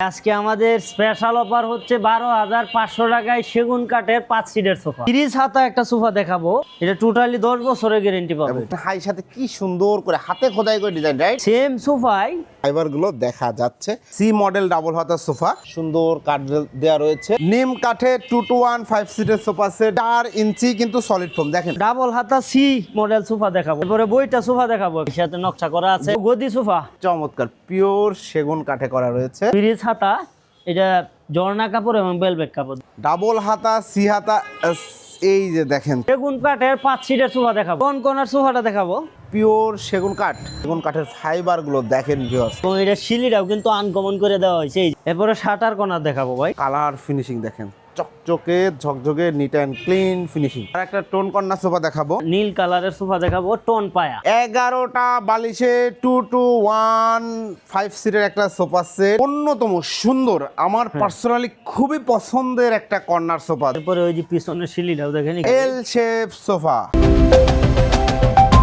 আজকে আমাদের special offer হচ্ছে বারো হাজার পাঁচশো টাকায় সেগুন কাঠের পাঁচ সিটের সোফা তিরিশ হাতা একটা সোফা দেখাবো। এটা টোটালি দশ বছরের গ্যারেন্টি পাবে। হাই সাথে কি সুন্দর করে হাতে খোদাই করে ডিজাইন রাইট সেম সোফাই ফাইবারগুলো দেখা যাচ্ছে। সি মডেল ডাবল হাতা সোফা সুন্দর কাঠ দেওয়া রয়েছে। নিম কাঠে টু টু ওয়ান ফাইভ সিটের সোফা সেট চার ইঞ্চি কিন্তু সলিড ফোম দেখেন। ডাবল হাতা সি মডেল সোফা দেখাবো। এরপরে বইটা সোফা দেখাবো। সাথে নকশা করা আছে। গদি সোফা চমৎকার পিওর সেগুন কাঠে করা রয়েছে। হাতা এটা জর্না কাপড় এবং বেলবেট কাপড়। ডাবল হাতা সি হাতা এই যে দেখেন। সেগুন কাঠের পাঁচ সিটের সোফা দেখাবো। কোন কোনার সোফাটা দেখাবো? পিওর সেগুন কাঠ। সেগুন কাঠের ফাইবারগুলো দেখেন ভিউয়ার্স তো এটা শিলিটাও কিন্তু আনকমন করে দেওয়া হয়েছে। এরপরে শাটার কোনা দেখাবো ভাই। কালার ফিনিশিং দেখেন। চকচকে ঝকঝকে নিট অ্যান্ড ক্লিন ফিনিশিং আর একটা টোন কন্যা সোফা দেখাবো। নীল কালারের সোফা দেখাবো টোন পায়া। এগারোটা বালিশে টু টু ওয়ান ফাইভ সিটের একটা সোফা সেট অন্যতম সুন্দর আমার পার্সোনালি খুবই পছন্দের একটা কর্নার সোফা। এরপরে ওই যে পিছনের শিলিটাও দেখেন এল শেপ সোফা।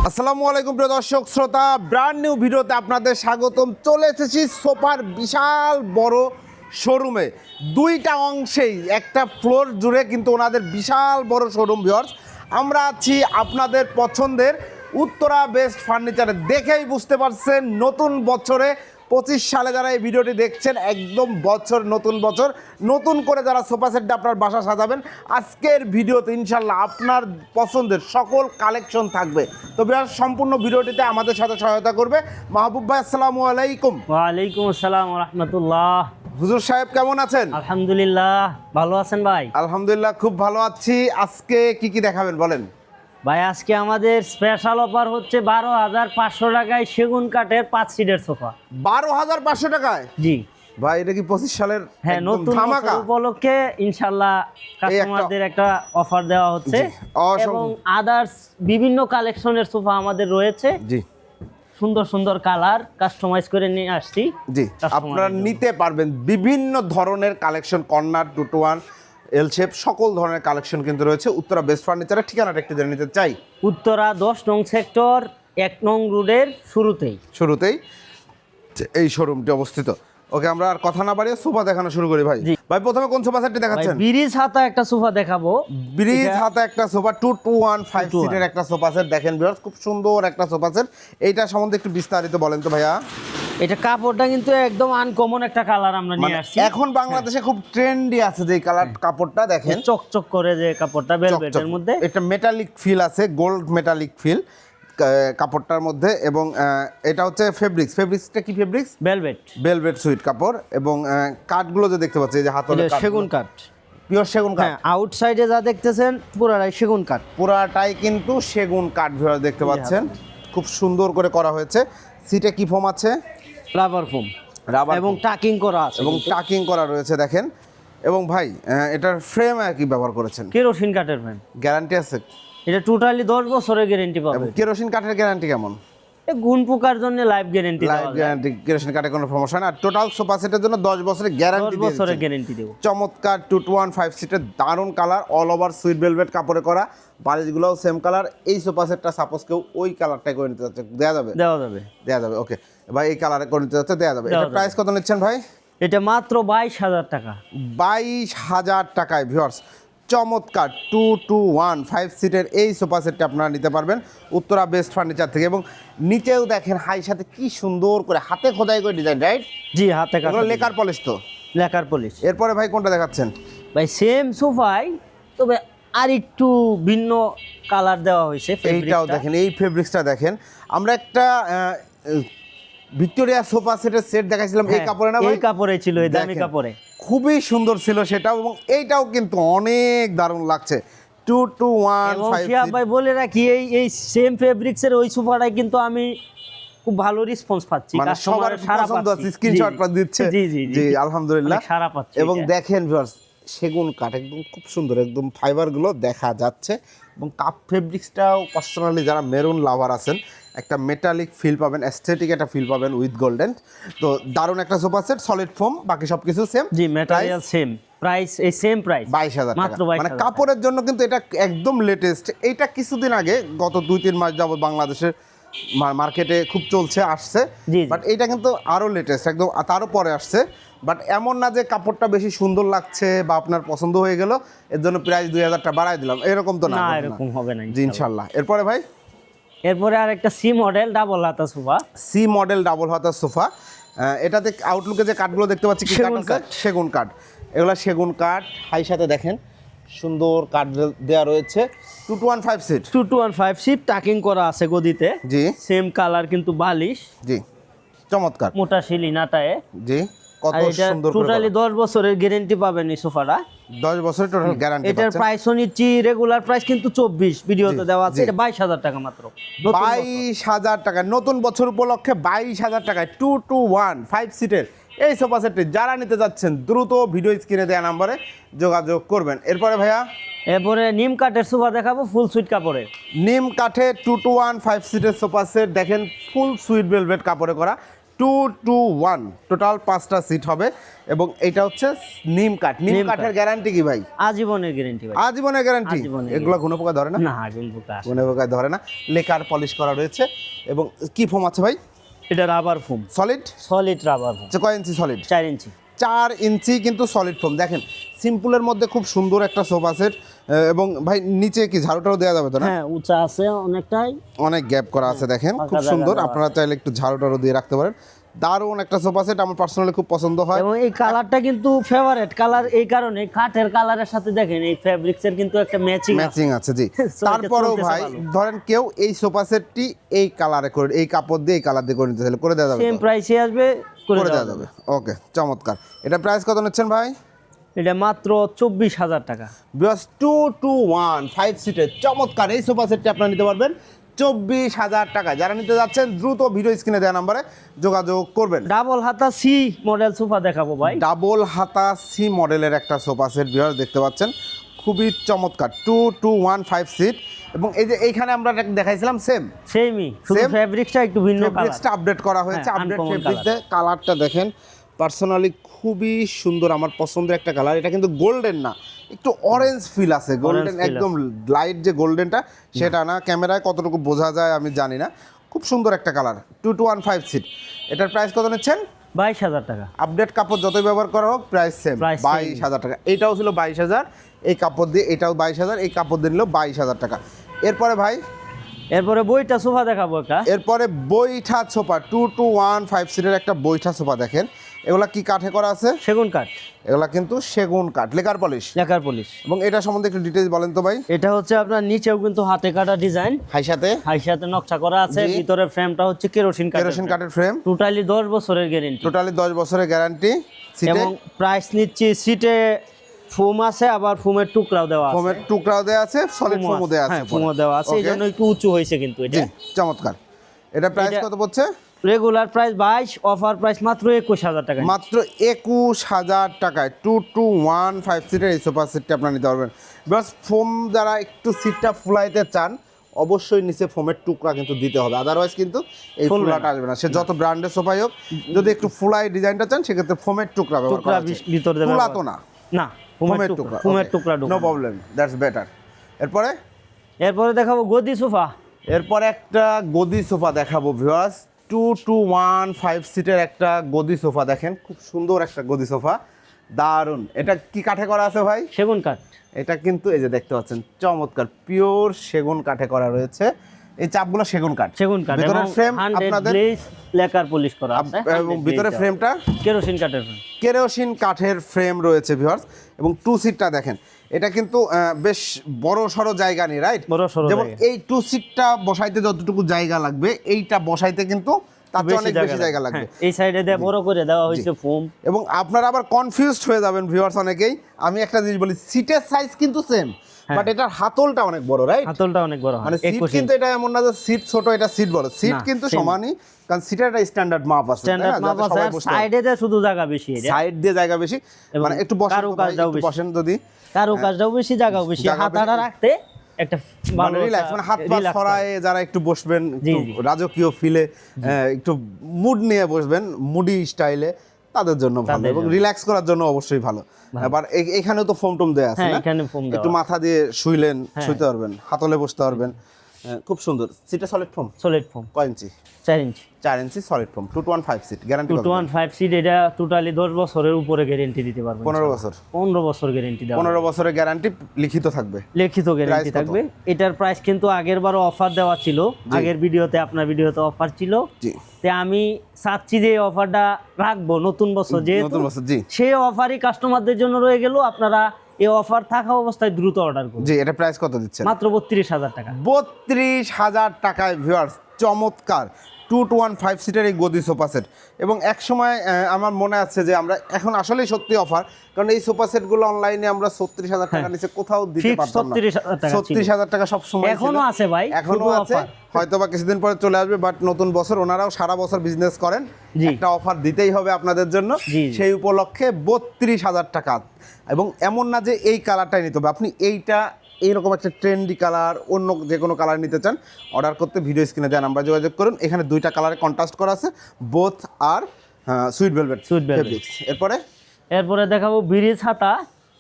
আসসালামু আলাইকুম প্রিয় দর্শক শ্রোতা। ব্র্যান্ড নিউ ভিডিওতে আপনাদের স্বাগতম। চলে এসেছি সোফার বিশাল বড় শোরুমে দুইটা অংশেই, একটা ফ্লোর জুড়ে কিন্তু ওনাদের বিশাল বড় শোরুম ভিওর্স আমরা আছি আপনাদের পছন্দের উত্তরা বেস্ট ফার্নিচারে দেখেই বুঝতে পারছেন, নতুন বছরে পঁচিশ সালে যারা এই ভিডিওটি দেখছেন, একদম বছর, নতুন বছর। নতুন করে যারা সোফা সেটটা আপনার বাসা সাজাবেন, আজকের ভিডিওতে ইনশাল্লাহ আপনার পছন্দের সকল কালেকশন থাকবে। তো বিরাট সম্পূর্ণ ভিডিওটিতে আমাদের সাথে সহায়তা করবে। মাহবুব ভাই, আসসালামু আলাইকুম। ওয়ালাইকুম আসসালাম রহমতুল্লাহ। হুজুর সাহেব কেমন আছেন? আলহামদুলিল্লাহ ভালো আছেন ভাই? আলহামদুলিল্লাহ খুব ভালো আছি। আজকে কি কি দেখাবেন বলেন? ভাই আজকে আমাদের স্পেশাল অফার হচ্ছে বারো হাজার পাঁচশো টাকায় সেগুন কাঠের পাঁচ সিটের সোফা। বারো হাজার পাঁচশো টাকায়? জি। ভাই এটা কি পঁচিশ সালের হ্যাঁ নতুন ধামাকা? উপলক্ষে ইনশাল্লাহ কাস্টমারদের একটা অফার দেওয়া হচ্ছে। এবং আদার্স বিভিন্ন কালেকশনের সোফা আমাদের রয়েছে। জি। সুন্দর সুন্দর কালার কাস্টমাইজ করে নিয়ে আসছি জি আপনারা নিতে পারবেন বিভিন্ন ধরনের collection corner two two one L shape সকল ধরনের কালেকশন কিন্তু রয়েছে। উত্তরা বেস্ট ফার্নিচারের ঠিকানাটা একটু জেনে নিতে চাই। উত্তরা দশ নং সেক্টর এক নং রোডের শুরুতেই। শুরুতেই। এই শোরুমটি অবস্থিত। ওকে আমরা আর কথা না বাড়িয়ে সোফা দেখানো শুরু করি ভাই। ভাই প্রথমে কোন সোফা সেটটি দেখাচ্ছেন? ব্রিজ হাতা একটা সোফা দেখাবো। ব্রিজ হাতে একটা sofa two two one five 221 সিটের একটা সোফা সেট। দেখেন বিরাট খুব সুন্দর একটা সোফা সেট। এইটা সম্বন্ধে একটু বিস্তারিত বলেন তো ভাইয়া। এটা কাপড়টা কিন্তু একদম আনকমন একটা কালার আমরা মানে নিয়ে আসছি। এখন বাংলাদেশে খুব ট্রেন্ডি আছে যে কালার কাপড়টা দেখেন। চকচক করে যে কাপড়টা ভেলভেটের মধ্যে। এটা মেটালিক ফিল আছে গোল্ড মেটালিক ফিল কাপড়টার মধ্যে এবং এটা হচ্ছে ফেব্রিক্স ফেব্রিক্সটা কি ফেব্রিক্স ভেলভেট ভেলভেট সুইট কাপড় এবং কাঠগুলো যে দেখতে পাচ্ছি যে হাতলে সেগুন কাঠ। পিওর সেগুন কাঠ। হ্যাঁ আউটসাইডে যা দেখতেছেন পুরাটাই সেগুন কাঠ। পুরাটাই কিন্তু সেগুন কাঠ ভিউয়ার দেখতে পাচ্ছেন। খুব সুন্দর করে করা হয়েছে। সিটে কি ফোম আছে? রাবার ফোম রাবার এবং টাকিং করা আছে এবং টাকিং করা রয়েছে দেখেন। এবং ভাই এটার ফ্রেম আর কি ব্যবহার করেছেন? কেরোসিন কাঠের ফ্যান গ্যারান্টি আছে? এটা টোটালি দশ বছরের গ্যারেন্টি পাবে। কেরোসিন কাঠের গ্যারান্টি কেমন? এ গুণ পোকার জন্য life guarantee life guarantee kerosene কাঠে কোনো সমস্যা না আর টোটাল সোফা সেটের জন্য দশ বছরের দশ গ্যারান্টি বছরের গ্যারেন্টি দেবো। চমৎকার টু টু ওয়ান ফাইভ সিটের দারুণ colour all over sweet velvet কাপড়ে করা। বালিশগুলোও সেম কালার এই সোফা সেটটা সাপোজ কেউ ওই কালারটাই করে নিতে চাচ্ছে দেওয়া যাবে? দেওয়া যাবে। দেওয়া যাবে ওকে ভাই এই কালারে করে নিতে চাচ্ছে দেওয়া যাবে। এটা প্রাইস কত নিচ্ছেন ভাই? এটা মাত্র বাইশ হাজার টাকা। বাইশ হাজার টাকায় ভিউয়ার্স চমৎকার টু টু ওয়ান ফাইভ সিটের এই সোফা সেটটা আপনারা নিতে পারবেন উত্তরা বেস্ট ফার্নিচার থেকে এবং নিচেও দেখেন হাই সাথে কি সুন্দর করে হাতে খোদাই করে ডিজাইন রাইট জি হাতে লেকার পলিশ তো। লেকার পলিশ এরপরে ভাই কোনটা দেখাচ্ছেন? ভাই সেম সোফাই তবে আর একটু ভিন্ন কালার দেওয়া হয়েছে এইটাও দেখেন এই ফেব্রিক্সটা দেখেন। আমরা একটা ভিক্টোরিয়া সোফা সেটের সেট দেখাইছিলাম। এই হ্যাঁ, কাপড়ে না এই কাপড়ে ছিল এই দামি কাপড়ে। খুবই সুন্দর ছিল সেটাও এবং এইটাও কিন্তু অনেক দারুণ লাগছে। টু টু ওয়ান ফাইভ ভাই বলে রাখি এই এই সেম ফেব্রিক্সের ওই সোফাটাই কিন্তু আমি খুব ভালো রেসপন্স পাচ্ছি মানে সবার সারা পছন্দ আছে স্ক্রিনশটটা জি, দিচ্ছে। জি জি জি আলহামদুলিল্লাহ। সারা পাচ্ছি এবং দেখেন ভিউয়ার্স সেগুন কাঠ একদম খুব সুন্দর একদম ফাইবারগুলো দেখা যাচ্ছে। এবং কাপ ফেব্রিক্সটাও পার্সোনালি যারা মেরুন লাভার আছেন একটা মেটালিক ফিল পাবেন অ্যাস্থেটিক একটা ফিল পাবেন উইথ গোল্ডেন তো দারুণ একটা সোফা সেট সলিড ফোম বাকি সব কিছু সেম জি ম্যাটেরিয়াল সেম প্রাইস এই সেম প্রাইস বাইশ হাজার মাত্র টাকা। 22,000 মানে কাপড়ের জন্য কিন্তু এটা একদম লেটেস্ট এইটা কিছুদিন আগে গত দুই তিন মাস যাবত বাংলাদেশের মার্কেটে খুব চলছে আসছে। বাট এইটা কিন্তু আরও লেটেস্ট একদম তারও পরে আসছে। বাট এমন না যে কাপড়টা বেশি সুন্দর লাগছে বা আপনার পছন্দ হয়ে গেল এর জন্য প্রাইস দুই হাজার টাকা বাড়াই দিলাম। এরকম তো না না এরকম হবে না ইনশাল্লাহ। এরপরে ভাই? এরপরে আর একটা সি মডেল ডাবল হাতা সোফা। সি মডেল ডাবল হাতার সোফা। এটাতে আউটলুকে যে কাঠগুলো দেখতে পাচ্ছি সেগুন? কাঠ। সেগুন কাঠ এগুলো সেগুন কাঠ হাই সাথে দেখেন সুন্দর কাঠ দেওয়া রয়েছে। Two two one five seat two two one five seat tucking করা আছে গদিতে। জি। সেম কালার কিন্তু বালিশ। জি। চমৎকার। মোটা শিলি নাটায়। জি। কত সুন্দর টোটালি দশ বছরের গ্যারেন্টি পাবেন এই সোফাটা দশ বছরের টোটাল গ্যারান্টি এটার প্রাইসও নিচ্ছি রেগুলার প্রাইস কিন্তু চব্বিশ। ভিডিওতে দেওয়া আছে এটা বাইশ হাজার টাকা মাত্র। নতুন বছর। বাইশ হাজার টাকা নতুন বছর উপলক্ষে বাইশ হাজার টাকায় টু টু ওয়ান ফাইভ সিটের এই সোফা সেটটি যারা নিতে যাচ্ছেন দ্রুত ভিডিও স্ক্রিনে দেওয়া নাম্বারে যোগাযোগ করবেন। এরপরে ভাইয়া? এরপরে নিম কাঠের সোফা দেখাবো ফুল সুইট কাপড়ের নিম কাঠে টু টু ওয়ান ফাইভ সিটের সোফা সেট দেখেন ফুল সুইট বেলভেট কাপড়ে করা। টু টু ওয়ান টোটাল পাঁচটা সিট হবে এবং এটা হচ্ছে নিম কাঠ। নিম কাঠের গ্যারান্টি কি ভাই? আজীবনের গ্যারান্টি ভাই। আজীবনের গ্যারান্টি এগুলো ঘন পোকা ধরে না? না কাঠ পোকা ধরে না। লেকার পলিশ করা রয়েছে এবং কি ফোম আছে ভাই? এটা rubber foam solid solid rubber foam কয় ইঞ্চি সলিড চার ইঞ্চি চার ইঞ্চি কিন্তু সলিড ফোম দেখেন সিম্পলের মধ্যে খুব সুন্দর একটা সোফা সেট এবং ভাই নিচে কি ঝাড়ুটাও দেওয়া যাবে তো না? হ্যাঁ উঁচা আছে অনেকটাই। অনেক গ্যাপ করা আছে দেখেন। খুব সুন্দর। আপনারা চাইলে একটু ঝাড়ু টাড়ু দিয়ে রাখতে পারেন। দারুণ একটা সোফা সেট আমার পার্সোনালি খুব পছন্দ হয়। এবং এই কালারটা কিন্তু ফেভারিট কালার এই কারণে কাঠের কালারের সাথে দেখেন এই ফেব্রিক্সের কিন্তু একটা ম্যাচিং ম্যাচিং আছে জি। তারপরেও ভাই ধরেন কেউ এই সোফা সেটটি এই কালারে করে এই কাপড় দিয়ে এই কালার দিয়ে করে নিতে চাইলে করে দেওয়া যাবে সেম প্রাইসে আসবে করে দেওয়া যাবে। ওকে চমৎকার। এটা প্রাইস কত নিচ্ছেন ভাই? এটা মাত্র চব্বিশ হাজার টাকা। Because two two one five সিটের চমৎকার এই সোফা সেটটি আপনারা নিতে পারবেন। চব্বিশ হাজার টাকা। যারা নিতে যাচ্ছেন দ্রুত ভিডিও স্ক্রিনে দেওয়া নাম্বারে যোগাযোগ করবেন। ডাবল হাতা সি মডেল সোফা দেখাবো ভাই। ডাবল হাতা সি মডেলের একটা সোফা সেট বিহার দেখতে পাচ্ছেন। খুবই চমৎকার। Two two one five seat এবং এই যে এইখানে আমরা দেখাইছিলাম সেম সেমই সেম? ফেব্রিক্সটা একটু ভিন্ন ফেব্রিক্সটা আপডেট করা হয়েছে হ্যাঁ, আপডেট ফেব্রিক্সে কালারটা দেখেন। পার্সোনালি খুবই সুন্দর আমার পছন্দের একটা কালার এটা কিন্তু গোল্ডেন না একটু অরেঞ্জ ফিল আছে। গোল্ডেন একদম লাইট যে গোল্ডেনটা সেটা না ক্যামেরায় কতটুকু বোঝা যায় আমি জানি না। খুব সুন্দর একটা colour two two one five seat এটার প্রাইস কত নিচ্ছেন? বাইশ হাজার টাকা। আপডেট কাপড় যতই ব্যবহার করা হোক প্রাইস সেম বাইশ হাজার টাকা। এটাও ছিল বাইশ হাজার এই কাপড় দিয়ে এটাও বাইশ হাজার এই কাপড় দিয়ে নিল বাইশ হাজার টাকা। এরপরে ভাই? এরপরে বইটা সোফা দেখাবো একটা। এরপরে বৈঠা sofa two two one five সিটের একটা বৈঠা সোফা দেখেন। এগুলা কি কাঠে করা আছে? সেগুন কাঠ। এগুলা কিন্তু সেগুন কাঠ লেকার পলিশ। লেখার পলিশ। এবং এটা সম্বন্ধে একটু ডিটেলস বলেন তো ভাই। এটা হচ্ছে আপনার নিচেও কিন্তু হাতে কাটা ডিজাইন হাই সাথে হাই সাথে নকশা করা আছে। জি। ভিতরের ফ্রেমটা হচ্ছে কেরোসিন কাঠ কেরোসিন কাঠের ফ্রেম টোটালি দশ বছরের গ্যারান্টি টোটালি দশ বছরের গ্যারান্টি এবং প্রাইস নিচ্ছি সিটে ফোম আছে আবার ফোমের টুকরাও দেওয়া আছে। ফোমের টুকরাও দেওয়া আছে সলিড ফোমও দেওয়া আছে। হ্যাঁ, ফোমও দেওয়া আছে। এই Okay? জন্য একটু উঁচু হয়েছে কিন্তু এটা। চমৎকার। এটা প্রাইস কত পড়ছে? রেগুলার প্রাইস বাইশ অফার প্রাইস মাত্র একুশ হাজার টাকা মাত্র একুশ হাজার টাকায়। টু টু ওয়ান ফাইভ সিটের এই সোফা সেটটি আপনারা নিতে পারবেন। বাস ফোম যারা একটু সিটটা ফুলাইতে চান অবশ্যই নিচে ফোমের টুকরা কিন্তু দিতে হবে। আদারওয়াইজ কিন্তু এই ফুলাটা আসবে না। সে যত ব্র্যান্ডের সোফাই হোক যদি একটু ফুলাই ডিজাইনটা চান সেক্ষেত্রে ফোমের টুকরা ব্যবহার করা দেবে তুলা তো না। না ফোমের টুকরা ফোমের টুকরা নো। প্রবলেম দ্যাটস বেটার এরপরে? এরপরে দেখাবো গদি সোফা এরপরে একটা গদি সোফা দেখাবো viewers two two one five সিটের একটা গদি সোফা দেখেন খুব সুন্দর একটা গদি সোফা। দারুণ এটা কি কাঠে করা আছে ভাই? সেগুন কাঠ। এটা কিন্তু এই যে দেখতে পাচ্ছেন চমৎকার। পিওর সেগুন কাঠে করা রয়েছে। এই চাপগুলো সেগুন কাঠ। সেগুন কাঠ এবং ভিতরের ফ্রেম আপনাদের লেকার পলিশ করা আছে। এবং ভিতরে ফ্রেমটা কেরোসিন কাঠের। কেরোসিন কাঠের ফ্রেম রয়েছে ভিউয়ার্স এবং টু সিটটা দেখেন। এটা কিন্তু বেশ বড় সড়ো জায়গা নেই রাইট বড় সড়ো যেমন এই টু সিটটা বসাইতে যতটুকু জায়গা লাগবে এইটা বসাইতে কিন্তু অনেক বেশি জায়গা লাগবে। হ্যাঁ, এই সাইডে দিয়ে বড় করে দেওয়া হয়েছে ফোম এবং আপনারা আবার কনফিউজড হয়ে যাবেন ভিউয়ার্স অনেকেই। আমি একটা জিনিস বলি সিটের সাইজ কিন্তু সেম। বাট এটার হাতলটা অনেক বড় রাইট হাতলটা অনেক বড় মানে সিট কিন্তু এটা এমন না যে সিট ছোট এটা সিট বড়। সিট কিন্তু সমানই কারণ সিটের একটা স্ট্যান্ডার্ড মাপ আছে স্ট্যান্ডার্ড মাপ আছে। সাইডে দিয়ে শুধু জায়গা বেশি সাইড দিয়ে জায়গা বেশি। মানে একটু বসেন। বসেন যদি কারও কাজটাও বেশি জায়গাও বেশি। হাতাটা রাখতে একটা মানে ভালো রিল্যাক্স মানে হাত পা ছড়ায় যারা একটু বসবেন একটু রাজকীয় ফিলে একটু মুড নিয়ে বসবেন মুডি স্টাইলে তাদের জন্য ভালো এবং রিল্যাক্স করার জন্য অবশ্যই ভালো। এবার এখানে এখানেও তো ফোম টোম দেওয়া আছে হ্যাঁ না? একটু মাথা দিয়ে শুইলেন হ্যাঁ। শুইতে পারবেন হাতলে বসতে পারবেন। খুব সুন্দর। সিটে সলিড ফোম সলিড ফোম কয় ইঞ্চি? চার ইঞ্চি। চার ইঞ্চি solid foam two two one five seat guarantee two one five seat এটা টোটালি দশ বছরের উপরে গ্যারেন্টি দিতে পারবেন পনেরো বছর। পনেরো বছর গ্যারেন্টি দেওয়া পনেরো বছরের গ্যারান্টি লিখিত থাকবে। লিখিত গ্যারান্টি থাকবে। এটার প্রাইস কিন্তু আগের বারও অফার দেওয়া ছিল। আগের ভিডিওতে আপনার ভিডিওতে অফার ছিল। জি। তে আমি চাচ্ছি যে অফারটা রাখব নতুন বছর যে নতুন বছর জি। সেই অফারই কাস্টমারদের জন্য রয়ে গেল। আপনারা এই অফার থাকা অবস্থায় দ্রুত অর্ডার করুন। জি এটা প্রাইস কত দিচ্ছেন? মাত্র বত্রিশ হাজার টাকা। বত্রিশ হাজার টাকায় ভিউয়ার্স চমৎকার। টু টু ওয়ান ফাইভ সিটের এই গদি সোফা সেট। এবং এক সময় আমার মনে আছে যে আমরা এখন আসলেই সত্যি অফার কারণ এই সোফা সেটগুলো অনলাইনে আমরা ছত্রিশ হাজার টাকা নিচে কোথাও দিতে পারতাম না। 36,000 টাকা ছিল। ছত্রিশ হাজার টাকা সব সময় এখনও আছে ভাই, এখনও আছে। হয়তো বা কিছুদিন পরে চলে আসবে বাট নতুন বছর ওনারাও সারা বছর বিজনেস করেন। একটা অফার দিতেই হবে আপনাদের জন্য। সেই উপলক্ষে বত্রিশ হাজার টাকা। এবং এমন না যে এই কালারটাই নিতে হবে। আপনি এইটা এইরকম একটা ট্রেন্ডি কালার অন্য যে কোনো কালার নিতে চান অর্ডার করতে ভিডিও স্ক্রিনে দেওয়া নাম্বার যোগাযোগ করুন। এখানে দুইটা কালারে কন্ট্রাস্ট করা আছে বোথ আর সুইট ভেলভেট সুইট ভেলভেট এরপরে? এরপরে দেখাবো ব্রিজ হাতা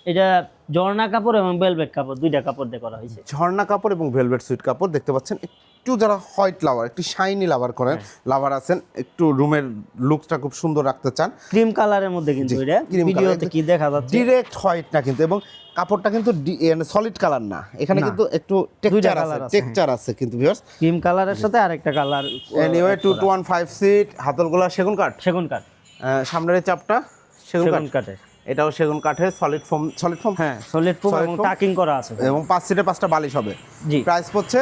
এটা ঝর্ণা কাপড় এবং ভেলভেট কাপড় দুইটা কাপড় দিয়ে করা হয়েছে। ঝর্ণা কাপড় এবং ভেলভেট সুইট কাপড় দেখতে পাচ্ছেন একটু যারা হোয়াইট লাভার একটু শাইনি লাভার করেন হ্যাঁ। লাভার আছেন একটু রুমের লুকটা খুব সুন্দর রাখতে চান। ক্রিম কালারের মধ্যে কিন্তু এটা। ভিডিওতে কি দেখা যাচ্ছে? ডিরেক্ট হোয়াইট না কিন্তু এবং কাপড়টা কিন্তু সলিড কালার না। এখানে কিন্তু একটু টেক্সচার আছে টেক্সচার আছে কিন্তু ভিউয়ার্স ক্রিম কালারের সাথে আরেকটা colour anyway two two one five seat হাতলগুলা সেগুন কাঠ? সেগুন কাঠ। সামনের চাপটা সেগুন কাঠ। সেগুন কাঠের। এটাও সেগুন কাঠের সলিড ফোম সলিড ফোম হ্যাঁ সলিড Solid এবং? টাকিং করা আছে। এবং পাঁচ সিটে পাঁচটা বালিশ হবে। জি। প্রাইস পড়ছে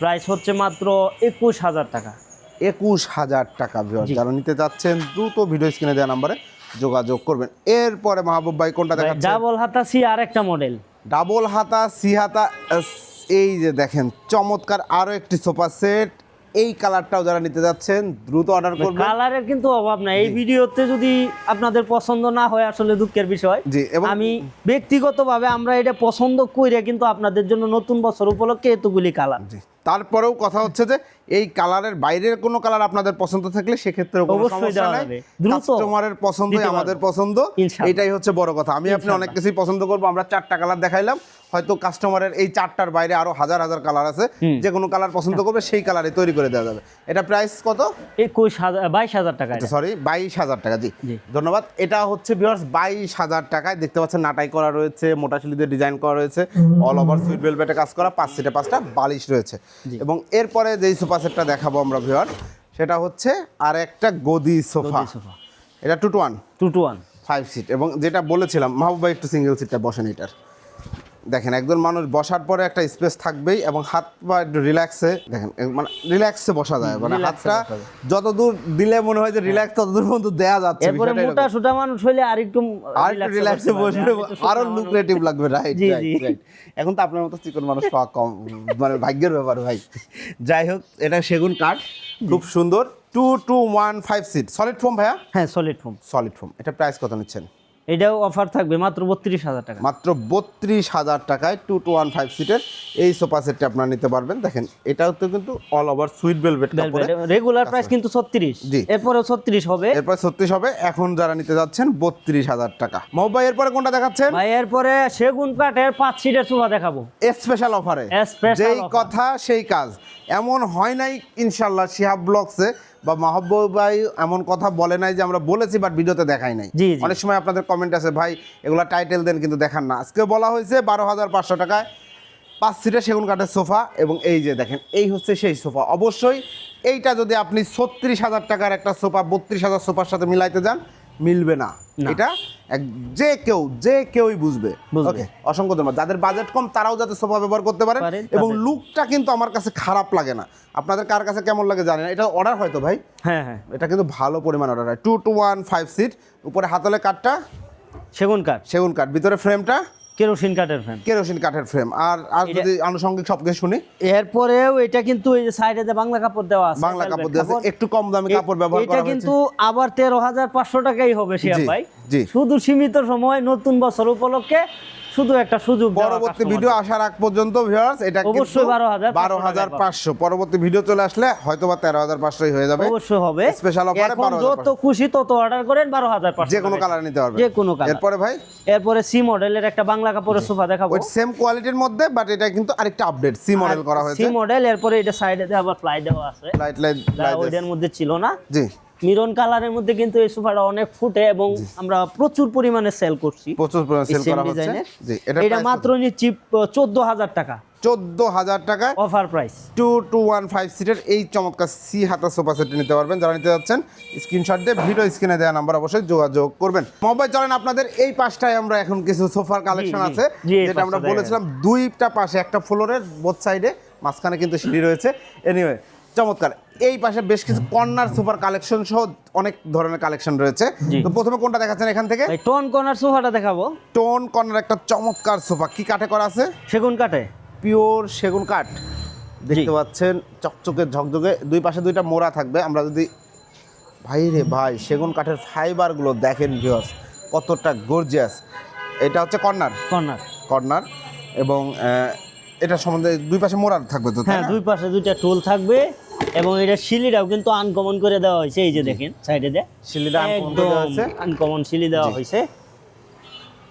প্রাইস হচ্ছে মাত্র একুশ হাজার টাকা। একুশ হাজার টাকা যারা নিতে যাচ্ছেন দ্রুত ভিডিও স্ক্রিনে দেওয়া নাম্বারে যোগাযোগ করবেন। এরপরে মাহবুব ভাই কোনটা দেখাচ্ছে? ডাবল হাতা সি আর একটা মডেল ডাবল হাতা সি হাতা এই যে দেখেন চমৎকার আরও একটি সোফা সেট। এই কালারটাও যারা নিতে যাচ্ছেন দ্রুত অর্ডার করবেন। কালারের কিন্তু অভাব নাই। এই ভিডিওতে যদি আপনাদের পছন্দ না হয় আসলে দুঃখের বিষয়। জি এবং আমি ব্যক্তিগতভাবে আমরা এটা পছন্দ করে কিন্তু আপনাদের জন্য নতুন বছর উপলক্ষে এতগুলি কালার। জি। তারপরেও কথা হচ্ছে যে এই কালারের বাইরের কোনো কালার আপনাদের পছন্দ থাকলে সেক্ষেত্রে কোনো সমস্যা নাই। কাস্টমারের পছন্দই আমাদের পছন্দ। এটাই হচ্ছে বড় কথা। আমি আপনি অনেক কিছুই পছন্দ করব। আমরা চারটা কালার দেখাইলাম। হয়তো কাস্টমারের এই চারটার বাইরে আরও হাজার হাজার কালার আছে। যে কোনো কালার পছন্দ করবে সেই কালারে তৈরি করে দেওয়া যাবে। এটা প্রাইস কত? একুশ হাজার বাইশ হাজার টাকা সরি বাইশ হাজার টাকা। জি। ধন্যবাদ। এটা হচ্ছে ভিউয়ার্স বাইশ হাজার টাকায়। দেখতে পাচ্ছেন নাটাই করা রয়েছে মোটা শিলিদের ডিজাইন করা রয়েছে। অল ওভার সুইট ভেলভেটে কাজ করা পাঁচ সিটে পাঁচটা বালিশ রয়েছে। এবং এরপরে যেই সোফা সেটটা দেখাবো আমরা ভিউয়ার সেটা হচ্ছে আর একটা গদি সোফা। গদি সোফা। এটা two two one two two one five seat এবং যেটা বলেছিলাম মাহবুব ভাই একটু সিঙ্গেল সিটটা বসেন এটার। দেখেন একজন মানুষ বসার পরে একটা স্পেস থাকবেই এবং হাত পা একটু রিল্যাক্সে দেখেন মানে রিল্যাক্সে বসা যায়। মানে হাতটা বসা যায়। যত দূর দিলে মনে হয় যে রিল্যাক্স তত দূর পর্যন্ত দেয়া যাচ্ছে এরপরে মোটা। সুটা মানুষ হইলে আর একটু আর একটু রিল্যাক্সে বসবে আরও লুক্রেটিভ লাগবে রাইট জি। এখন তো আপনার মতো চিকন মানুষ পাওয়া কম মানে ভাগ্যের ব্যাপার ভাই। যাই হোক এটা সেগুন কাঠ খুব সুন্দর। Two two one five seat solid foam ভাইয়া? হ্যাঁ সলিড ফোম সলিড ফোম এটা প্রাইস কত নিচ্ছেন? এটাও অফার থাকবে মাত্র বত্রিশ হাজার টাকা। মাত্র বত্রিশ হাজার টাকায় টু টু ওয়ান ফাইভ সিটের এই সোফা সেটটা আপনারা নিতে পারবেন। দেখেন এটাও তো কিন্তু অল ওভার সুইট কাপড়ে রেগুলার প্রাইস কিন্তু ছত্রিশ। জি। এরপরে ছত্রিশ হবে। এরপরে ছত্রিশ হবে। এখন যারা নিতে যাচ্ছেন বত্রিশ হাজার টাকা। মহবাই এরপরে কোনটা দেখাচ্ছেন? ভাই এরপরে সেগুন কাঠের পাঁচ সিটের সোফা দেখাবো। স্পেশাল অফারে যেই কথা সেই কাজ। এমন হয় নাই ইনশাল্লাহ শিহাব ব্লগসে বা মাহবুব ভাই এমন কথা বলে নাই যে আমরা বলেছি বাট ভিডিওতে দেখাই নাই। অনেক সময় আপনাদের কমেন্ট আছে ভাই এগুলা টাইটেল দেন কিন্তু দেখান না। আজকে বলা হয়েছে বারো হাজার পাঁচশো টাকায় পাঁচ সিটের সেগুন কাঠের সোফা এবং এই যে দেখেন এই হচ্ছে সেই সোফা। অবশ্যই এইটা যদি আপনি ছত্রিশ হাজার টাকার একটা সোফা বত্রিশ হাজার সোফার সাথে মিলাইতে যান মিলবে না। না। এটা যে কেউ যে কেউই বুঝবে। ওকে অসংখ্য ধন্যবাদ। যাদের বাজেট কম তারাও যাতে সোফা ব্যবহার করতে পারেন, এবং লুকটা কিন্তু আমার কাছে খারাপ লাগে না। আপনাদের কার কাছে কেমন লাগে জানেন এটা অর্ডার হয়তো ভাই। হ্যাঁ হ্যাঁ। এটা কিন্তু ভালো পরিমাণ অর্ডার হয়। Two two one five seat উপরে হাতলে কাঠটা সেগুন কাঠ সেগুন কাঠ ভিতরে ফ্রেমটা কেরোসিন কাঠের ফ্রেম কেরোসিন কাঠের ফ্রেম আর আর যদি আনুষঙ্গিক সব কিছু শুনি? এরপরেও এটা কিন্তু এই যে সাইডে যে বাংলা কাপড় দেওয়া আছে বাংলা কাপড় দেওয়া আছে, একটু কম দামি কাপড় ব্যবহার এটা করা হয়েছে। কিন্তু আবার তেরো হাজার পাঁচশো টাকাই হবে শিয়া ভাই শুধু সীমিত সময় নতুন বছর উপলক্ষে শুধু একটা সুযোগ পরবর্তী ভিডিও আসার আগ পর্যন্ত ভিউয়ার্স এটা অবশ্যই 12,500 বারো হাজার পাঁচশো। পরবর্তী ভিডিও চলে আসলে হয়তো বা তেরো হাজার পাঁচশোই হয়ে যাবে। অবশ্যই হবে। এ এখন 12,500 যত খুশি তত অর্ডার করেন বারো হাজার যে কোনো কালার নিতে পারবে যে কোনো কালার এরপরে ভাই? এরপরে সি মডেলের একটা বাংলা কাপড়ের সোফা দেখাবো। ওই সেম কোয়ালিটির মধ্যে বাট এটা কিন্তু আরেকটা আপডেট সি মডেল করা হয়েছে। সি মডেল এরপরে এটা সাইডে আবার ফ্লাই দেওয়া আছে। লাইট লাইট ওইটার মধ্যে ছিল না। জি। মিরন কালারের মধ্যে কিন্তু এই সোফাটা অনেক ফুটে এবং আমরা প্রচুর পরিমাণে সেল করছি। প্রচুর পরিমাণে সেল করা হচ্ছে। জি এটা মাত্র নিচ্ছি চোদ্দ হাজার টাকা। চোদ্দ হাজার টাকায় offer price two two one five সিটের এই চমৎকার সি হাতা সোফা সেটটি নিতে পারবেন। যারা নিতে যাচ্ছেন স্ক্রিনশট দিয়ে ভিডিও স্ক্রিনে দেওয়া নাম্বার অবশ্যই যোগাযোগ করবেন। মোবাইল চলেন আপনাদের এই পাশটায় আমরা এখন কিছু সোফার কালেকশন আছে যেটা আমরা বলেছিলাম দুইটা পাশে একটা ফ্লোরের বোথ সাইডে মাঝখানে কিন্তু সিঁড়ি রয়েছে। এনিওয়ে চমৎকার। এই পাশে বেশ কিছু কর্নার সোফার কালেকশন সহ অনেক ধরনের কালেকশন রয়েছে। তো প্রথমে কোনটা দেখাচ্ছেন এখান থেকে? টন কর্নার সোফাটা দেখাবো। টোন কর্নার একটা চমৎকার সোফা কি কাঠে করা আছে? সেগুন কাঠে। পিওর সেগুন কাঠ। দেখতে পাচ্ছেন চকচকে ঝকঝকে দুই পাশে দুইটা মোড়া থাকবে। আমরা যদি ভাই রে ভাই সেগুন কাঠের ফাইবারগুলো দেখেন ভিউয়ার্স কতটা গর্জিয়াস এটা হচ্ছে কর্নার কর্নার কর্নার এবং এটা সম্বন্ধে দুই পাশে মোড়ার থাকবে তো হ্যাঁ দুই পাশে দুইটা টোল থাকবে এবং এটা শিলিটাও কিন্তু আনকমন করে দেওয়া হয়েছে এই যে দেখেন সাইডে দেয় সিলিটা একদম দেওয়া আছে। আনকমন শিলি দেওয়া হয়েছে।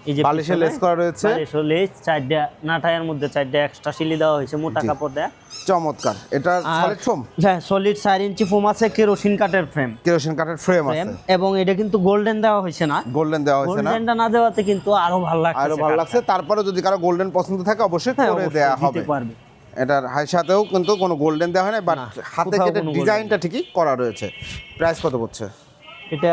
এই যে লেস করা রয়েছে। বালিশের লেস চারটা নাটায়ের মধ্যে চারটা এক্সট্রা সিলি দেওয়া হয়েছে মোটা কাপড় দেয়া। চমৎকার। এটা সলিড ফোম হ্যাঁ সলিড ইঞ্চি ফোম আছে কেরোসিন কাঠের ফ্রেম কেরোসিন কাঠের ফ্রেম আছে। এবং এটা কিন্তু গোল্ডেন দেওয়া হয়েছে না। গোল্ডেন দেওয়া হয়েছে না। গোল্ডেনটা না দেওয়াতে কিন্তু আরও ভালো লাগছে আরও ভালো লাগছে। তারপরে যদি কারও গোল্ডেন পছন্দ থাকে অবশ্যই হ্যাঁ, করে দেওয়া হবে। পারবে। এটার হাই সাথেও কিন্তু কোনো গোল্ডেন দেওয়া হয় না বাট হাতে golden ডিজাইনটা ঠিকই করা রয়েছে। প্রাইস কত পড়ছে? এটা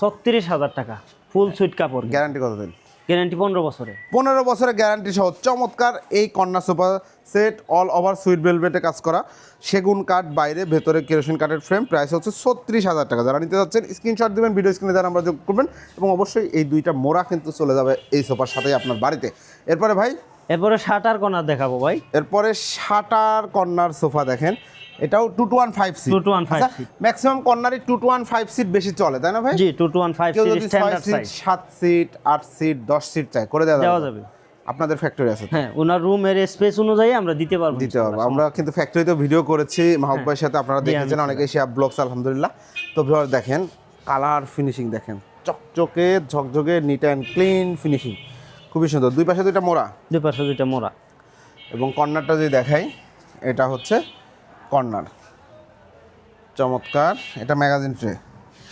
ছত্রিশ হাজার টাকা। ফুল সুইট কাপড় গ্যারান্টি কত দিন গ্যারান্টি পনেরো বছরে। পনেরো বছরের গ্যারান্টি সহ চমৎকার এই কন্যা sofa set all over sweet ভেলভেটে কাজ করা। সেগুন কাঠ বাইরে ভেতরে কেরোসিন কাঠের ফ্রেম প্রাইস হচ্ছে ছত্রিশ হাজার টাকা। যারা নিতে যাচ্ছেন স্ক্রিনশট দেবেন ভিডিও স্ক্রিনে দ্বারা আমরা যোগ করবেন এবং অবশ্যই এই দুইটা মোড়া কিন্তু চলে যাবে এই সোফার সাথেই আপনার বাড়িতে। এরপরে ভাই? এরপরে শাটার কর্নার দেখাবো ভাই। এরপরে শাটার কর্নার সোফা দেখেন। এটাও two two one five seat 221 feet। Maximum কর্নারে two two one five seat বেশি চলে তাই না ভাই? জি টু টু ওয়ান ফাইভ কেউ যদি ছয় স্ট্যান্ডার্ড সিট সাইজ সাত সিট আট সিট দশ সিট চাই করে দেওয়া যাবে। আপনাদের ফ্যাক্টরি আছে? হ্যাঁ ওনার রুমের স্পেস অনুযায়ী আমরা দিতে পারব দিতে হবে আমরা কিন্তু ফ্যাক্টরিতে ভিডিও করেছি মাহবুব ভাইয়ের সাথে আপনারা দেখেছেন অনেকে শেয়ার ব্লগস আলহামদুলিল্লাহ। তো ভিউয়ার দেখেন কালার ফিনিশিং দেখেন। চকচকে ঝকঝকে নিট অ্যান্ড ক্লিন ফিনিশিং খুবই সুন্দর। দুই পাশে দুইটা মোড়া। দুই পাশে দুইটা মোড়া। এবং কর্নারটা যদি দেখাই এটা হচ্ছে কর্নার। চমৎকার। এটা ম্যাগাজিন ট্রে।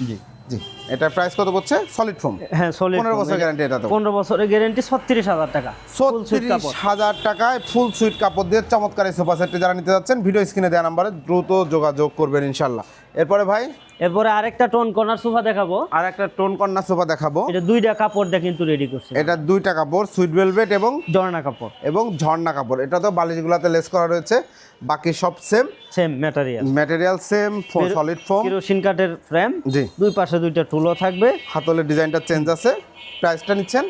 জি। জি। এটার প্রাইস কত পড়ছে? সলিড ফোম হ্যাঁ সলিড পনেরো বছর গ্যারান্টি এটা তো পনেরো বছরের গ্যারান্টি ছত্রিশ হাজার টাকা। ফুল সুইট ছত্রিশ কাপড়। হাজার টাকায় ফুল সুইট কাপড় দিয়ে চমৎকার এই সোফা সেটটি যারা নিতে যাচ্ছেন ভিডিও স্ক্রিনে দেওয়া নাম্বারে দ্রুত যোগাযোগ করবেন ইনশাল্লাহ এরপরে ভাই? এরপরে আরেকটা টোন কর্নার সোফা দেখাবো। আর একটা টোন কন্যা সোফা দেখাবো। এটা দুইটা কাপড় দিয়ে কিন্তু রেডি করছে। এটা দুইটা কাপড় সুইট ভেলভেট এবং জর্না কাপড়। এবং ঝর্ণা কাপড়। এটা তো বালিশগুলোতে লেস করা রয়েছে বাকি সব same same material material same solid foam kerosene কাঠের ফ্রেম জি। দুই পাশে দুইটা টুলও থাকবে। হাতলের ডিজাইনটা চেঞ্জ আছে। প্রাইসটা নিচ্ছেন?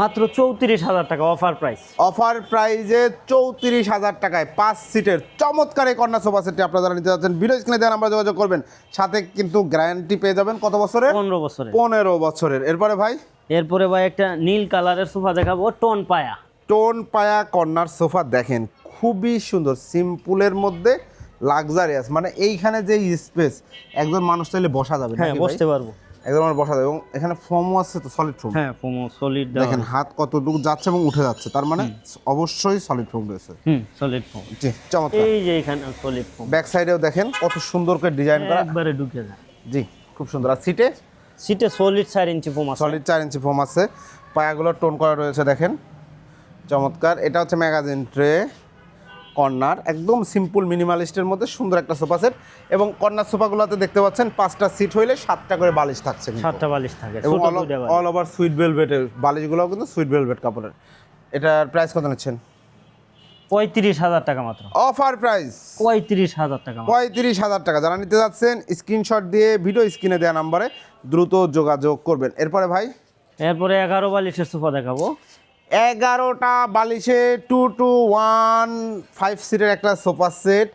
মাত্র চৌত্রিশ হাজার টাকা অফার প্রাইস অফার প্রাইজে চৌত্রিশ হাজার টাকায় পাঁচ সিটের চমৎকার এই কন্যা সোফা সেটটি আপনারা যারা নিতে যাচ্ছেন ভিডিও স্ক্রিনে দেওয়া নাম্বার যোগাযোগ করবেন। সাথে কিন্তু গ্যারান্টি পেয়ে যাবেন কত বছরের? পনেরো বছরের। পনেরো বছরের। এরপরে ভাই? এরপরে ভাই একটা নীল কালারের সোফা দেখাবো টোন পায়া। টোন পায়া কর্নার সোফা দেখেন খুবই সুন্দর। সিম্পুলের মধ্যে লাক্সারিয়াস মানে এইখানে যে স্পেস একজন মানুষ চাইলে বসা যাবে হ্যাঁ বসতে পারব। একজন মানুষ বসা যাবে এবং এখানে ফোমও আছে তো সলিড ফোম হ্যাঁ ফোমো সলিড দেখেন হাত কতটুকু যাচ্ছে এবং উঠে যাচ্ছে তার মানে অবশ্যই সলিড ফোম রয়েছে। হুম সলিড ফোম জি চমৎকার। এই যে এখানে সলিড ফোম ব্যাক সাইডেও দেখেন কত সুন্দর করে ডিজাইন করা। একবারে ঢুকে যায়। জি খুব সুন্দর। আর সিটে সিটে সলিড চার ইঞ্চি ফোম আছে। সলিড চার ইঞ্চি ফোম আছে। পায়াগুলো টোন করা রয়েছে দেখেন। চমৎকার। এটা হচ্ছে ম্যাগাজিন ট্রে কর্নার একদম সিম্পল মিনিমালিস্টের মধ্যে সুন্দর একটা সোফা সেট। এবং কর্নার সোফাগুলোতে দেখতে পাচ্ছেন পাঁচটা সিট হইলে সাতটা করে বালিশ থাকছে সাতটা বালিশ থাকে এবং। অল ওভার সুইট ভেলভেটের বালিশগুলোও কিন্তু সুইট ভেলভেট কাপড়ের। এটার প্রাইস কত নিচ্ছেন? পঁয়ত্রিশ হাজার টাকা মাত্র। অফার প্রাইস পঁয়ত্রিশ হাজার টাকা পঁয়ত্রিশ হাজার টাকা। যারা নিতে যাচ্ছেন স্ক্রিনশট দিয়ে ভিডিও স্ক্রিনে দেওয়া নাম্বারে দ্রুত যোগাযোগ করবেন। এরপরে ভাই? এরপরে এগারো বালিশের সোফা দেখাবো। এগারোটা বালিশে টু টু ওয়ান ফাইভ সিটের একটা সোফা সেট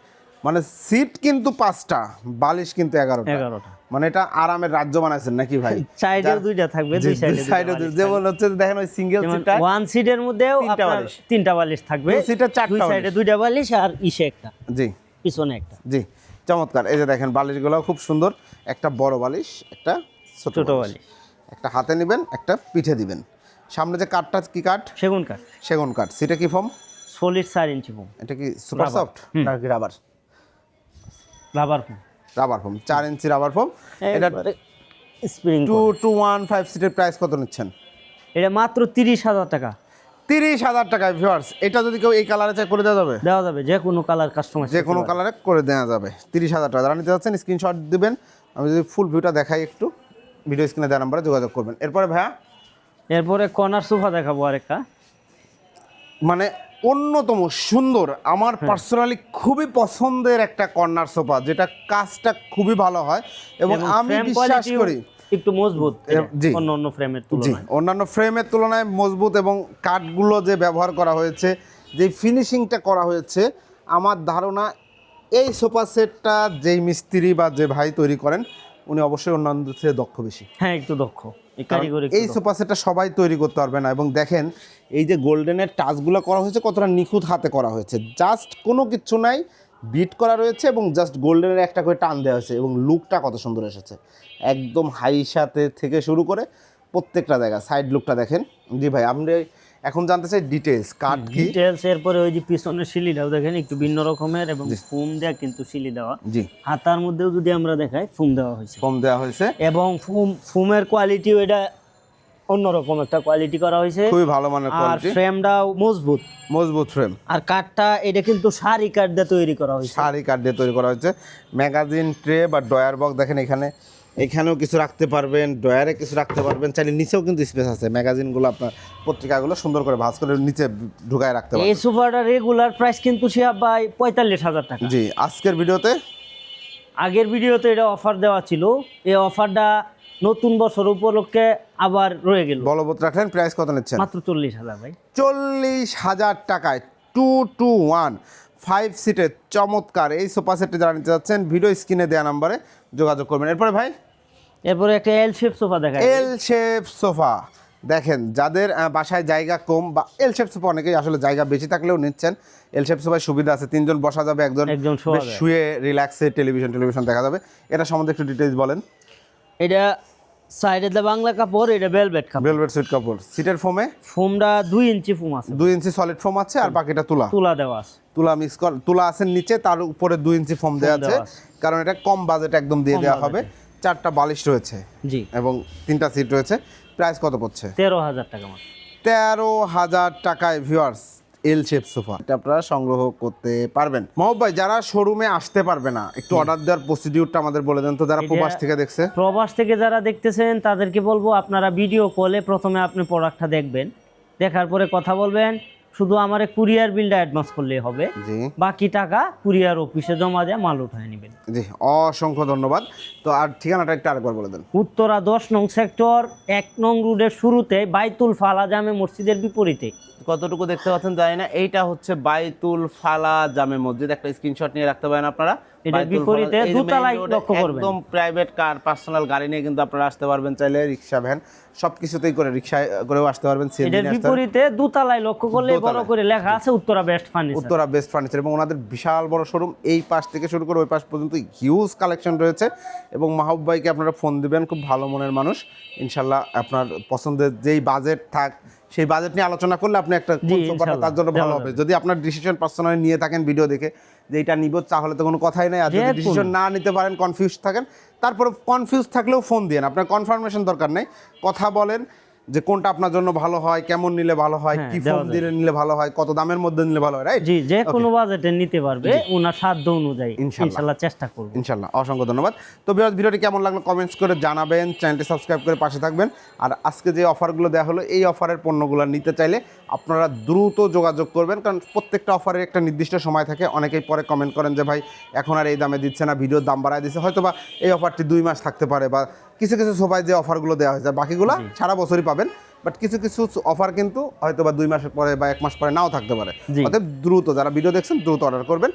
মানে সিট কিন্তু পাঁচটা বালিশ কিন্তু এগারোটা। এগারোটা। মানে এটা আরামের রাজ্য বানাইছেন নাকি ভাই? সাইডেও দুইটা থাকবে দুই সাইডে সাইডে যেমন হচ্ছে দেখেন ওই সিঙ্গেল সিটটা ওয়ান সিটের মধ্যেও আপনার বালিশ। তিনটা বালিশ থাকবে। Seat চারটা দুই সাইডে দুইটা বালিশ আর ইসে একটা। জি। পিছনে একটা। জি চমৎকার। এই যে দেখেন বালিশগুলো খুব সুন্দর। একটা বড় বালিশ একটা ছোট বালিশ। একটা হাতে নেবেন একটা পিঠে দিবেন। সামনে যে কাঠটা কি কাঠ? সেগুন কাঠ। সেগুন কাঠ। সেটা কি ফর্ম সলিড চার ইঞ্চি ফোম। এটা কি সুপার সফট নাকি rubber? Rubber foam. Rubber foam. চার ইঞ্চি রাবার ফর্ম এটা spring two two one five সিটের প্রাইস কত নিচ্ছেন? এটা মাত্র তিরিশ হাজার টাকা। তিরিশ হাজার টাকায় ভিউয়ার্স এটা যদি কেউ এই কালারে চেক করে দেওয়া যাবে? দেওয়া যাবে। যে কোনো কালার কাস্টমার যে কোনো কালারে করে দেওয়া যাবে। তিরিশ হাজার টাকা। যারা নিতে যাচ্ছেন স্ক্রিনশট দিবেন। আমি যদি ফুল ভিউটা দেখাই একটু ভিডিও স্ক্রিনে দেওয়া নাম্বারে যোগাযোগ করবেন। এরপরে ভাইয়া এরপরে কর্নার সোফা দেখাবো আরেকটা। মানে অন্যতম সুন্দর আমার পার্সোনালি খুবই পছন্দের একটা কর্নার সোফা যেটা কাজটা খুবই ভালো হয় এবং আমি বিশ্বাস করি একটু মজবুত এ, জি। অন্য অন্য ফ্রেমের জি তুলনায়। অন্যান্য ফ্রেমের তুলনায় মজবুত এবং কাঠগুলো যে ব্যবহার করা হয়েছে যে ফিনিশিংটা করা হয়েছে আমার ধারণা এই সোফা সেটটা যেই মিস্ত্রি বা যে ভাই তৈরি করেন উনি অবশ্যই অন্যান্য থেকে দক্ষ বেশি। হ্যাঁ একটু দক্ষ। এই সোফা সেটটা সবাই তৈরি করতে পারবে না এবং দেখেন এই যে গোল্ডেনের টাচগুলো করা হয়েছে কতটা নিখুঁত হাতে করা হয়েছে। জাস্ট কোনো কিছু নাই বিট করা রয়েছে এবং জাস্ট গোল্ডেনের একটা করে টান দেওয়া হয়েছে এবং লুকটা কত সুন্দর এসেছে। একদম হাই সাথে থেকে শুরু করে প্রত্যেকটা জায়গা সাইড লুকটা দেখেন। জি ভাই আপনি এখন জানতে চাই ডিটেলস কাঠ কি? ডিটেলস এরপরে ওই যে পিছনের শিলিটাও দেখেন একটু ভিন্ন রকমের এবং ফুম দেওয়া কিন্তু শিলি দেওয়া। জি। হাতার মধ্যেও যদি আমরা দেখাই ফুম দেওয়া হয়েছে। কম দেওয়া হয়েছে। এবং ফুম ফুমের কোয়ালিটিও এটা অন্যরকম একটা কোয়ালিটি করা হয়েছে। খুবই ভালো মানের কোয়ালিটি আর ফ্রেমটাও মজবুত। মজবুত ফ্রেম আর কাঠটা এটা কিন্তু শাড়ি কাঠ দিয়ে তৈরি করা হয়েছে। শাড়ি কাঠ দিয়ে তৈরি করা হয়েছে। ম্যাগাজিন ট্রে বা ডয়ার বক্স দেখেন এখানে এখানেও কিছু রাখতে পারবেন ডয়ারে কিছু রাখতে পারবেন চাইলে নিচেও কিন্তু স্পেস আছে। ম্যাগাজিনগুলো আপনার পত্রিকাগুলো সুন্দর করে ভাঁজ করে নিচে ঢুকায় রাখতে পারবেন। এই সোফাটা রেগুলার প্রাইস কিন্তু শিয়া ভাই পঁয়তাল্লিশ হাজার টাকা। জি আজকের ভিডিওতে? আগের ভিডিওতে এটা অফার দেওয়া ছিল। এই অফারটা নতুন বছর উপলক্ষে আবার রয়ে গেল। বলবৎ রাখলেন প্রাইস কত নিচ্ছেন? মাত্র চল্লিশ হাজার ভাই। চল্লিশ হাজার টাকায় টু টু ওয়ান ফাইভ সিটের চমৎকার। এই সোফা সেটটি যারা নিতে যাচ্ছেন ভিডিও স্ক্রিনে দেওয়া নাম্বারে যোগাযোগ করবেন। এরপরে ভাই? এরপরে একটা এল শেপ সোফা দেখা এল শেপ সোফা দেখেন যাদের বাসায় জায়গা কম বা এল শেপ সোফা অনেকেই আসলে জায়গা বেশি থাকলেও নিচ্ছেন। এল শেপ সোফায় সুবিধা আছে তিনজন বসা যাবে একজন একজন শোয়া রিল্যাক্সে টেলিভিশন টেলিভিশন দেখা যাবে। এটা সম্বন্ধে একটু ডিটেলস বলেন। এটা সাইডে দা বাংলা কাপড় এটা ভেলভেট কাপড়। ভেলভেট সুইট কাপড়। সিটের ফোমে ফোমটা দুই ইঞ্চি ফোম আছে। দুই ইঞ্চি সলিড ফোম আছে আর বাকিটা তুলা। তুলা দেওয়া আছে। তুলা মিক্স কর তুলা আছে নিচে তার উপরে দুই ইঞ্চি ফোম দেওয়া আছে। কারণ এটা কম বাজেট একদম দিয়ে দেওয়া হবে। চারটা বালিশ রয়েছে জি। এবং তিনটা সিট রয়েছে। প্রাইস কত পড়ছে? তেরো হাজার টাকা তেরো হাজার টাকায় ভিউয়ার্স এল শেপ সোফা এটা আপনারা সংগ্রহ করতে পারবেন। মহব ভাই যারা শোরুমে আসতে পারবে না একটু অর্ডার দেওয়ার প্রসিডিউরটা আমাদের বলে দেন তো যারা প্রবাস থেকে দেখছে। প্রবাস থেকে যারা দেখতেছেন তাদেরকে বলব আপনারা ভিডিও কলে প্রথমে আপনি প্রোডাক্টটা দেখবেন। দেখার পরে কথা বলবেন। শুধু আমার কুরিয়ার বিলটা অ্যাডভান্স করলেই হবে। বাকি টাকা কুরিয়ার অফিসে জমা দিয়ে মাল উঠায় নেবেন। জি অসংখ্য ধন্যবাদ। তো আর ঠিকানাটা একটু আরেকবার বলে দেন। উত্তরা দশ নং সেক্টর এক নং রোডের শুরুতে বাইতুল ফালা জামে মসজিদের বিপরীতে। কতটুকু দেখতে পাচ্ছেন জানি না এইটা হচ্ছে বাইতুল ফালা জামে মসজিদ। একটা স্ক্রিনশট নিয়ে রাখতে পারেন আপনারা। এটার বিপরীতে দোতলায় লক্ষ্য করবেন। একদম প্রাইভেট কার পার্সোনাল গাড়ি নিয়ে কিন্তু আপনারা আসতে পারবেন চাইলে রিক্সা ভ্যান সব কিছুতেই করে করেও আসতে পারবেন এটার বিপরীতে দুতলায় লক্ষ্য করলে বড় করে লেখা আছে Uttara best furniture Uttara best furniture এবং ওনাদের বিশাল বড় শোরুম এই পাশ থেকে শুরু করে ওই পাশ পর্যন্ত হিউজ কালেকশন রয়েছে এবং মাহবুব ভাইকে আপনারা ফোন দিবেন খুব ভালো মনের মানুষ। ইনশাল্লাহ আপনার পছন্দের যেই বাজেট থাক সেই বাজেট নিয়ে আলোচনা করলে আপনি একটা তার জন্য ভালো হবে। যদি আপনার ডিসিশন পার্সোনালি নিয়ে থাকেন ভিডিও দেখে যে এটা নিব তাহলে তো কোনো কথাই নাই। আর যদি ডিসিশন না নিতে পারেন কনফিউজ থাকেন। তারপরে কনফিউজ থাকলেও ফোন দিন আপনার কনফার্মেশন দরকার নেই। কথা বলেন। যে কোনটা আপনার জন্য ভালো হয় কেমন নিলে ভালো হয় হ্যাঁ, কি ফোন দিলে নিলে ভালো হয় কত দামের মধ্যে নিলে ভালো হয় রাইট জি যে কোনো বাজেটে নিতে পারবে ওনার সাধ্য অনুযায়ী। ইনশাল্লাহ। চেষ্টা করব। ইনশাল্লাহ অসংখ্য ধন্যবাদ। তো বিরাট ভিডিওটি কেমন লাগল কমেন্টস করে জানাবেন চ্যানেলটি সাবস্ক্রাইব করে পাশে থাকবেন। আর আজকে যে অফারগুলো দেওয়া হলো এই অফারের পণ্যগুলো নিতে চাইলে আপনারা দ্রুত যোগাযোগ করবেন কারণ প্রত্যেকটা অফারের একটা নির্দিষ্ট সময় থাকে। অনেকেই পরে কমেন্ট করেন যে ভাই এখন আর এই দামে দিচ্ছে না ভিডিওর দাম বাড়ায় দিচ্ছে হয়তো বা এই অফারটি দুই মাস থাকতে পারে বা কিছু কিছু সোফায় যে অফারগুলো দেওয়া হয়েছে বাকিগুলো সারা বছরই পাবেন বাট কিছু কিছু অফার কিন্তু হয়তো বা দুই মাসের পরে বা এক মাস পরে নাও থাকতে পারে। অর্থাৎ অতএব দ্রুত যারা ভিডিও দেখছেন দ্রুত অর্ডার করবেন।